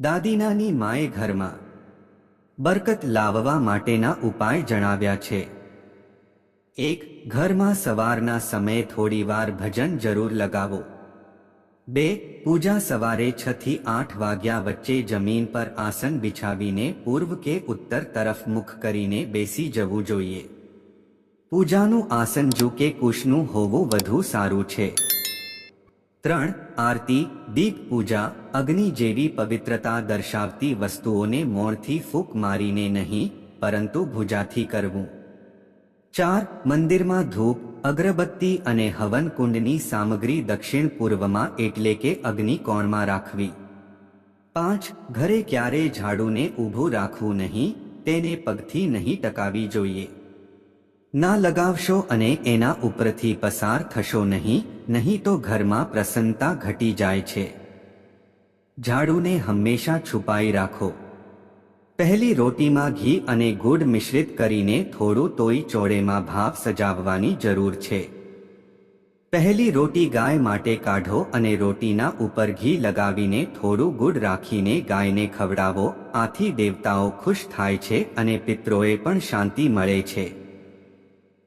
દાદીનાની માએ ઘરમાં બરકત લાવવા માટેના ઉપાય જણાવ્યા છે. એક, ઘરમાં સવારના સમયે થોડીવાર ભજન જરૂર લગાવો. બે, પૂજા સવારે છ થી આઠ વાગ્યા વચ્ચે જમીન પર આસન બિછાવીને પૂર્વ કે ઉત્તર તરફ મુખ કરીને બેસી જવું જોઈએ. પૂજાનું આસન જો કે કુશનું હોવું વધુ સારું છે. ત્રણ આરતી, દીપ પૂજા, અગ્નિ જેવી પવિત્રતા દર્શાવતી વસ્તુઓને મોણથી ફૂંક મારીને નહીં, પરંતુ ભુજાથી કરવું. ચાર, મંદિરમાં ધૂપ, અગરબત્તી અને હવન કુંડની સામગ્રી દક્ષિણ પૂર્વમાં એટલે કે અગ્નિકોણમાં રાખવી. પાંચ, ઘરે ક્યારે ઝાડુને ઊભું રાખવું નહીં, તેને પગથી નહીં ટકાવી જોઈએ. ના લગાવશો અને એના ઉપરથી પસાર થશો નહીં નહીં તો ઘરમાં પ્રસન્નતા ઘટી જાય છે. ઝાડુને હંમેશા છુપાઈ રાખો. પહેલી રોટીમાં ઘી અને ગુડ મિશ્રિત કરીને થોડું તોય ચોળેમાં ભાવ સજાવવાની જરૂર છે. પહેલી રોટી ગાય માટે કાઢો અને રોટીના ઉપર ઘી લગાવીને થોડું ગુડ રાખીને ગાયને ખવડાવો, આથી દેવતાઓ ખુશ થાય છે અને પિત્રોએ પણ શાંતિ મળે છે.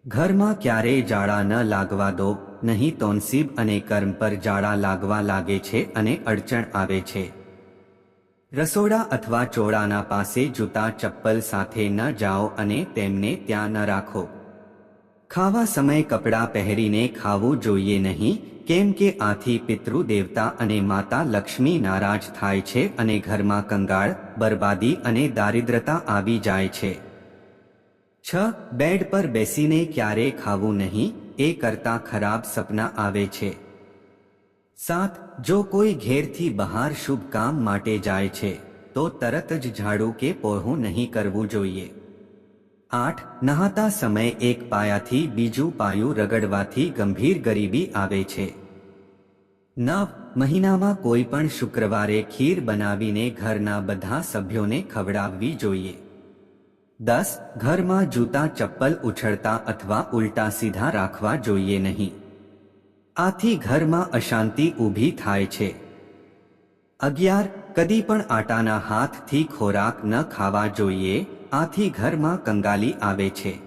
ઘરમાં ક્યારેય જાળા ન લાગવા દો, નહીં તો નસીબ અને કર્મ પર જાળા લાગવા લાગે છે અને અડચણ આવે છે. રસોડા અથવા ચોળાના પાસે જૂતા ચપ્પલ સાથે ન જાઓ અને તેમને ત્યાં ન રાખો. ખાવા સમયે કપડાં પહેરીને ખાવું જોઈએ નહીં, કેમ કે આથી પિતૃ દેવતા અને માતા લક્ષ્મી નારાજ થાય છે અને ઘરમાં કંગાળ, બરબાદી અને દારિદ્રતા આવી જાય છે. છ બેડ પર બેસીને ક્યારે ખાવું નહીં એ કરતા ખરાબ સપના આવે છે સાત જો કોઈ ઘેરથી બહાર શુભ કામ માટે જાય છે તો તરત જ ઝાડુ કે પોહું નહીં કરવું જોઈએ આઠ નહાતા સમયે એક પાયાથી બીજું પાયું રગડવાથી ગંભીર ગરીબી આવે છે નવ મહિનામાં કોઈ પણ શુક્રવારે ખીર બનાવીને ઘરના બધા સભ્યોને ખવડાવવી જોઈએ દસ, ઘરમાં જૂતા ચપ્પલ ઉછળતા અથવા ઉલટા સીધા રાખવા જોઈએ નહીં. આથી ઘરમાં અશાંતિ ઊભી થાય છે. અગિયાર, કદી પણ આટાના હાથથી ખોરાક ન ખાવા જોઈએ, આથી ઘરમાં કંગાલી આવે છે.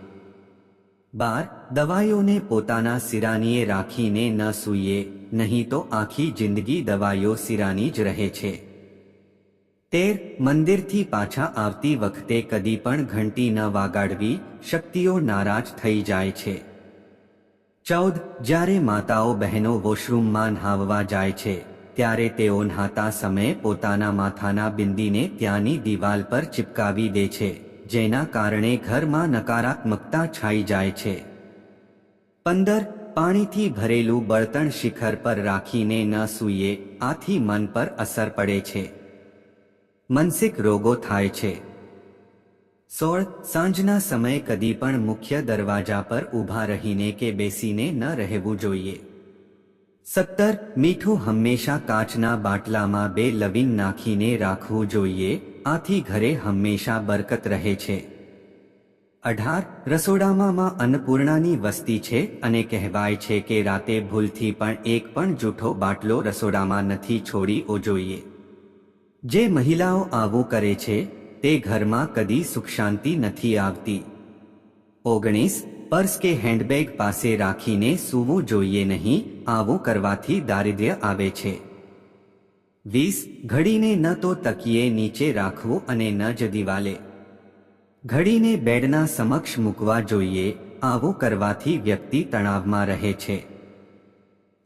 બાર દવાઈઓને પોતાના સિરાનીએ રાખીને ન સૂઈએ, નહીં તો આખી જિંદગી દવાઈઓ સિરાની જ રહે છે. તેર મંદિરથી પાછા આવતી વખતે કદી પણ ઘંટી ન વાગાડવી, શક્તિઓ નારાજ થઈ જાય છે. ચૌદ, જ્યારે માતાઓ બહેનો વોશરૂમમાં નહાવવા જાય છે, ત્યારે તેઓ નહાતા સમયે પોતાના માથાના બિંદીને ત્યાંની દિવાલ પર ચિપકાવી દે છે, જેના કારણે ઘરમાં નકારાત્મકતા છાઈ જાય છે. પંદર, પાણીથી ભરેલું બળતણ શિખર પર રાખીને ન સૂઈએ, આથી મન પર અસર પડે છે. માનસિક રોગો થાય છે. સોળ, સાંજના સમયે કદી પણ મુખ્ય દરવાજા પર ઊભા રહીને કે બેસીને ન રહેવું જોઈએ. સત્તર, મીઠું હંમેશા કાચના બાટલામાં બે લવિંગ નાખીને રાખવું જોઈએ, આથી ઘરે હંમેશા બરકત રહે છે. અઢાર, રસોડામાં અન્નપૂર્ણાની વસ્તી છે અને કહેવાય છે કે રાતે ભૂલથી પણ એક પણ જૂઠો બાટલો રસોડામાં નથી છોડીવો જોઈએ. જે મહિલાઓ આવું કરે છે, તે ઘરમાં કદી સુખ શાંતિ નથી આવતી. ઓગણીસ, પર્સ કે હેન્ડબેગ પાસે રાખીને સૂવું જોઈએ નહીં, આવું કરવાથી દારિદ્ર્ય આવે છે. વીસ, ઘડીને ન તો તકીએ નીચે રાખવું અને ન જ દિવાલે. ઘડીને બેડના સમક્ષ મૂકવા જોઈએ, આવું કરવાથી વ્યક્તિ તણાવમાં રહે છે.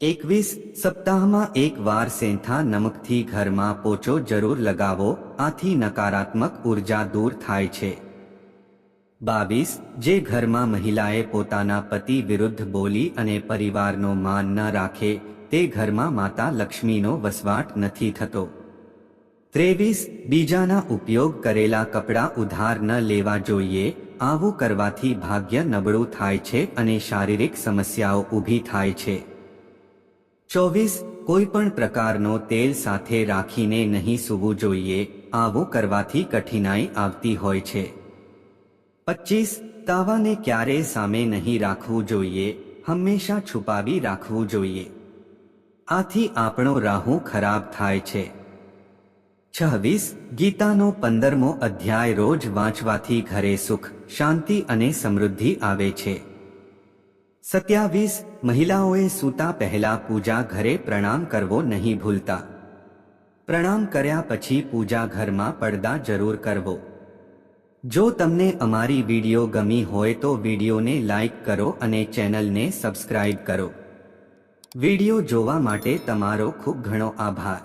એકવીસ સપ્તાહમાં એક વાર સેંથા નમકથી ઘરમાં પોચો જરૂર લગાવો, આથી નકારાત્મક ઊર્જા દૂર થાય છે. બાવીસ, જે ઘરમાં મહિલાએ પોતાના પતિ વિરુદ્ધ બોલી અને પરિવારનો માન ન રાખે, તે ઘરમાં માતા લક્ષ્મીનો વસવાટ નથી થતો. ત્રેવીસ, બીજાના ઉપયોગ કરેલા કપડાં ઉધાર ન લેવા જોઈએ, આવું કરવાથી ભાગ્ય નબળું થાય છે અને શારીરિક સમસ્યાઓ ઊભી થાય છે. ચોવીસ, કોઈ પણ પ્રકારનો તેલ સાથે રાખીને નહીં સૂવું જોઈએ, આવું કરવાથી કઠિનાઈ આવતી હોય છે. પચીસ, તાવાને ક્યારેય સામે નહીં રાખવું જોઈએ, હંમેશા છુપાવી રાખવું જોઈએ. આથી આપણો રાહુ ખરાબ થાય છે. છવ્વીસ, ગીતાનો પંદરમો અધ્યાય રોજ વાંચવાથી ઘરે સુખ, શાંતિ અને સમૃદ્ધિ આવે છે. સત્યાવીસ, મહિલાઓએ સૂતા પહેલા પૂજા ઘરે પ્રણામ કરવો નહીં ભૂલતા. પ્રણામ કર્યા પછી પૂજા ઘરમાં પડદા જરૂર કરવો. જો તમને અમારી વીડિયો ગમી હોય તો વિડીયોને લાઈક કરો અને ચેનલને સબસ્ક્રાઇબ કરો. વીડિયો જોવા માટે તમારો ખૂબ ઘણો આભાર.